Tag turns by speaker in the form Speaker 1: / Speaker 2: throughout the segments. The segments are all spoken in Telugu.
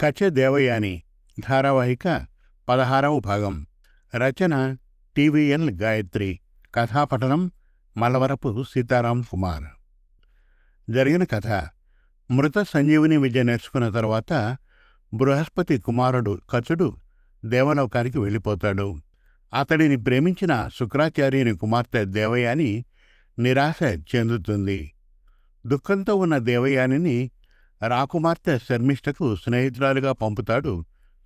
Speaker 1: కచె దేవయాని ధారావాహిక పదహారవ భాగం. రచన టీవీఎల్ గాయత్రి. కథాపఠనం మలవరపు సీతారాం కుమార్. జరిగిన కథ. మృత సంజీవిని విద్య నేర్చుకున్న తర్వాత బృహస్పతి కుమారుడు కచుడు దేవలోకానికి వెళ్ళిపోతాడు. అతడిని ప్రేమించిన శుక్రాచార్యుని కుమార్తె దేవయాని నిరాశ చెందుతుంది. దుఃఖంతో ఉన్న దేవయానిని రాకుమార్తె శర్మిష్టకు స్నేహితురాలుగా పంపుతాడు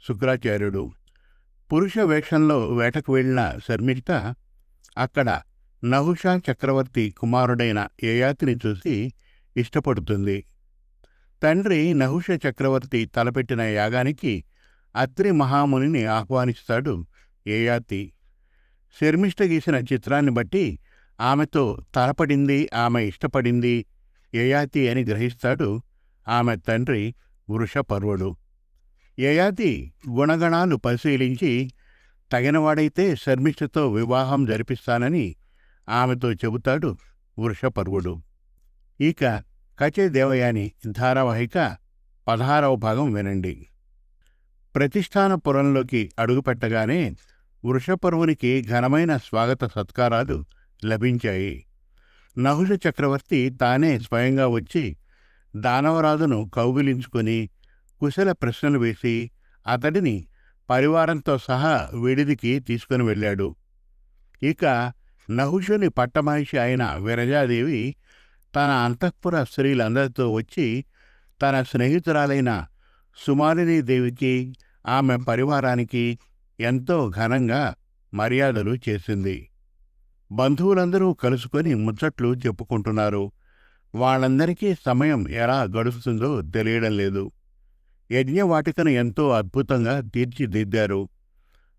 Speaker 1: శుక్రాచార్యుడు. పురుష వేషంలో వేటకు వెళ్ళిన శర్మిష్ఠ అక్కడ నహుషా చక్రవర్తి కుమారుడైన యయాతిని చూసి ఇష్టపడుతుంది. తండ్రి నహుష చక్రవర్తి తలపెట్టిన యాగానికి అత్రి మహామునిని ఆహ్వానిస్తాడు యయాతి. శర్మిష్ట గీసిన చిత్రాన్ని బట్టి ఆమెతో తలపడింది ఆమె ఇష్టపడింది యయాతి అని గ్రహిస్తాడు ఆమె తండ్రి వృషపర్వుడు. యయాతి గుణగణాలు పరిశీలించి తగినవాడైతే శర్మిష్ఠతో వివాహం జరిపిస్తానని ఆమెతో చెబుతాడు వృషపర్వుడు. ఇక కచే దేవయాని ధారావాహిక పదహారవ భాగం వినండి. ప్రతిష్టానపురంలోకి అడుగుపెట్టగానే వృషపర్వునికి ఘనమైన స్వాగత సత్కారాలు లభించాయి. నహుష చక్రవర్తి తానే స్వయంగా వచ్చి దానవరాజును కౌగిలించుకొని కుశల ప్రశ్నలు వేసి అతడిని పరివారంతో సహా విడిదికి తీసుకుని వెళ్ళాడు. ఇక నహుషుని పట్టమహిషి అయిన విరజాదేవి తన అంతఃపుర స్త్రీలందరితో వచ్చి తన స్నేహితురాలైన సుమాలినీదేవికి ఆమె పరివారానికి ఎంతో ఘనంగా మర్యాదలు చేసింది. బంధువులందరూ కలుసుకొని ముచ్చట్లు చెప్పుకుంటున్నారు. వాళ్ళందరికీ సమయం ఎలా గడుస్తుందో తెలియడం లేదు. యజ్ఞవాటికను ఎంతో అద్భుతంగా తీర్చిదిద్దారు.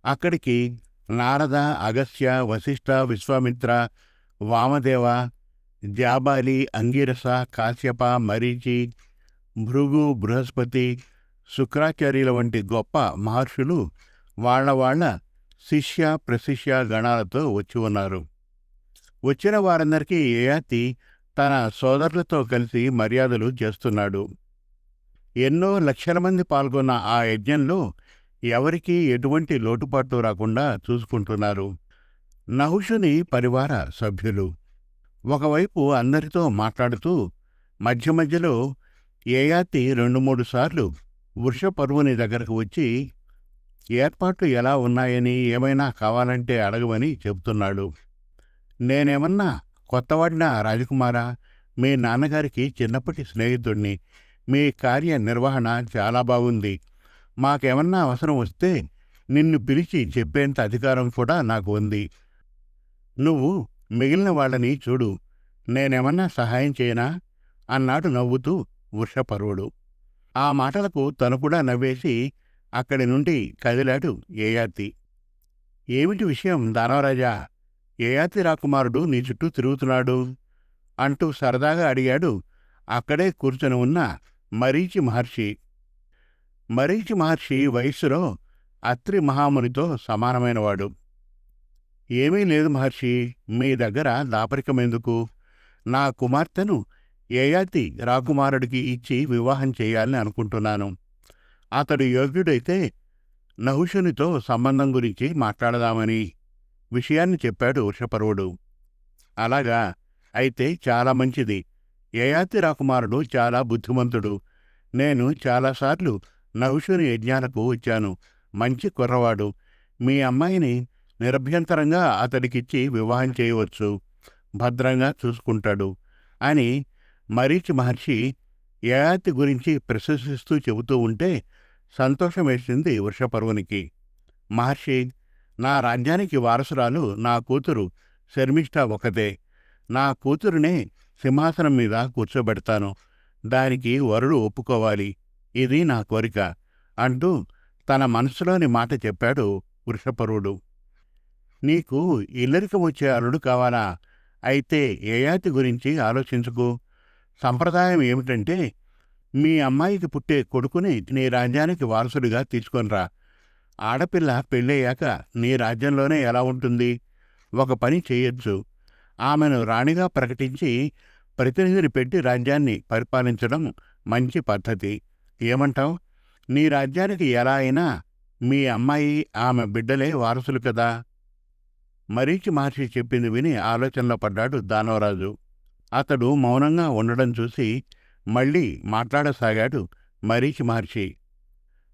Speaker 1: అక్కడికి నారద అగస్త్య వశిష్ఠ విశ్వామిత్ర వామదేవ జాబాలి అంగిరస కాశ్యప మరీచి భృగు బృహస్పతి శుక్రాచార్యుల వంటి గొప్ప మహర్షులు వాళ్ళ వాళ్ళ శిష్య ప్రశిష్య గణాలతో వచ్చి ఉన్నారు. వచ్చిన వారందరికీ యయాతి తన సోదరులతో కలిసి మర్యాదలు చేస్తున్నాడు. ఎన్నో లక్షల మంది పాల్గొన్న ఆ యజ్ఞంలో ఎవరికీ ఎటువంటి లోటుపాటు రాకుండా చూసుకుంటున్నారు. నహుషుని పరివార సభ్యులు ఒకవైపు అందరితో మాట్లాడుతూ మధ్య మధ్యలో ఏయాతి రెండు మూడు సార్లు వృషపర్వుని దగ్గరకు వచ్చి ఏర్పాట్లు ఎలా ఉన్నాయని ఏమైనా కావాలంటే అడగమని చెబుతున్నాడు. నేనేమన్నా కొత్తవాడిన రాజకుమారా మీ నాన్నగారికి చిన్నప్పటి స్నేహితుడిని మీ కార్య నిర్వహణ చాలా బాగుంది. మాకేమన్నా అవసరం వస్తే నిన్ను పిలిచి చెప్పేంత అధికారం కూడా నాకు ఉంది. నువ్వు మిగిలిన వాళ్ళని చూడు నేనేమన్నా సహాయం చేయనా? అన్నాడు నవ్వుతూ వృషపరువుడు ఆ మాటలకు తను కూడా నవ్వేసి అక్కడి నుండి కదిలాడు ఏయాతి ఏమిటి విషయం దానవరాజా? ఏయాతి రాకుమారుడు నీ చుట్టూ తిరుగుతున్నాడు? అంటూ సరదాగా అడిగాడు. అక్కడే కూర్చొని ఉన్న మరీచి మహర్షి. మరీచి మహర్షి వయస్సులో అత్రి మహామునితో సమానమైనవాడు. ఏమీ లేదు మహర్షి మీ దగ్గర దాపరికమెందుకు? నా కుమార్తెను ఏయాతి రాకుమారుడికి ఇచ్చి వివాహం చేయాలని అనుకుంటున్నాను. అతడు యోగ్యుడైతే నహుషునితో సంబంధం గురించి మాట్లాడదామని. విషయాన్ని చెప్పాడు వృషపర్వుడు అలాగా? అయితే చాలా మంచిది. యయాతి రాకుమారుడు చాలా బుద్ధిమంతుడు. నేను చాలాసార్లు నహుషుని యజ్ఞాలకు వచ్చాను. మంచి కుర్రవాడు. మీ అమ్మాయిని నిరభ్యంతరంగా అతడికిచ్చి వివాహం చేయవచ్చు. భద్రంగా చూసుకుంటాడు. అని మరీచి మహర్షి యయాతి గురించి ప్రశంసిస్తూ చెబుతూ ఉంటే సంతోషం వేసింది వృషపర్వునికి మహర్షి నా రాజ్యానికి వారసురాలు నా కూతురు శర్మిష్ఠ ఒకతే. నా కూతురునే సింహాసనం మీద కూర్చోబెడతాను. దానికి వరుడు ఒప్పుకోవాలి. ఇది నా కోరిక అంటూ తన మనసులోని మాట చెప్పాడు వృషపరుడు. నీకు ఇల్లరిక వచ్చే అరుడు కావాలా? అయితే ఏయాతి గురించి ఆలోచించుకో. సంప్రదాయం ఏమిటంటే మీ అమ్మాయికి పుట్టే కొడుకుని నీ రాజ్యానికి వారసుడిగా తీసుకొనిరా. ఆడపిల్ల పెళ్ళయ్యాక నీ రాజ్యంలోనే ఎలా ఉంటుంది? ఒక పని చేయొచ్చు ఆమెను రాణిగా ప్రకటించి ప్రతినిధిని పెట్టి రాజ్యాన్ని పరిపాలించడం మంచి పద్ధతి. ఏమంటావ్? నీ రాజ్యానికి ఎలా అయినా మీ అమ్మాయి ఆమె బిడ్డలే వారసులు కదా? మరీచి మహర్షి చెప్పింది విని ఆలోచనలో పడ్డాడు దానవరాజు. అతడు మౌనంగా ఉండడం చూసి మళ్ళీ మాట్లాడసాగాడు మరీచి మహర్షి.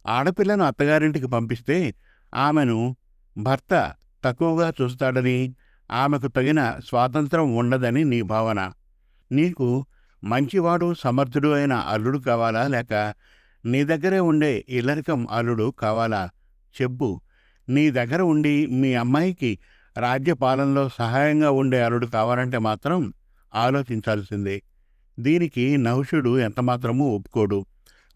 Speaker 1: ఆడపిల్లను అత్తగారింటికి పంపిస్తే ఆమెను భర్త తక్కువగా చూస్తాడని ఆమెకు తగిన స్వాతంత్రం ఉండదని నీ భావన. నీకు మంచివాడు సమర్థుడు అయిన అల్లుడు కావాలా? లేక నీ దగ్గరే ఉండే ఇల్లరికం అల్లుడు కావాలా? చెప్పు. నీ దగ్గర ఉండి మీ అమ్మాయికి రాజ్యపాలనలో సహాయంగా ఉండే అల్లుడు కావాలంటే మాత్రం ఆలోచించాల్సిందే. దీనికి నహుషుడు ఎంతమాత్రమూ ఒప్పుకోడు.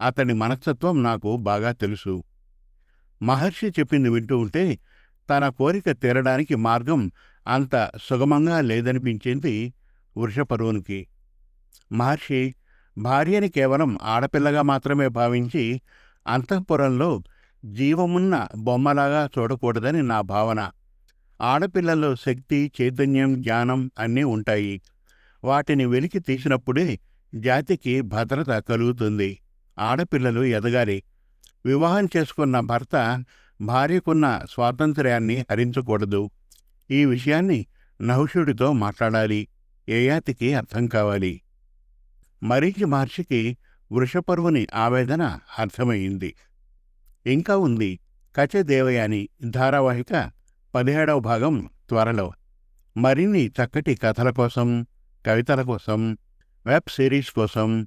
Speaker 1: అతని మనస్తత్వం నాకు బాగా తెలుసు. మహర్షి చెప్పింది వింటూ ఉంటే తన కోరిక తీరడానికి మార్గం అంత సుగమంగా లేదనిపించింది వృషపరువునికి. మహర్షి భార్యని కేవలం ఆడపిల్లగా మాత్రమే భావించి అంతఃపురంలో జీవమున్న బొమ్మలాగా చూడకూడదని నా భావన. ఆడపిల్లల్లో శక్తి చైతన్యం జ్ఞానం అన్నీ ఉంటాయి. వాటిని వెలికి తీసినప్పుడే జాతికి భద్రత కలుగుతుంది. ఆడపిల్లలు ఎదగాలి. వివాహం చేసుకున్న భర్త భార్యకున్న స్వాతంత్ర్యాన్ని హరించకూడదు. ఈ విషయాన్ని నహుషుడితో మాట్లాడాలి. ఏయాతికి అర్థం కావాలి? మరీచి మహర్షికి వృషపర్వుని ఆవేదన అర్థమయ్యింది. ఇంకా ఉంది. కచదేవయాని ధారావాహిక పదిహేడవ భాగం త్వరలో. మరిన్ని చక్కటి కథల కోసం కవితల కోసం వెబ్ సిరీస్ కోసం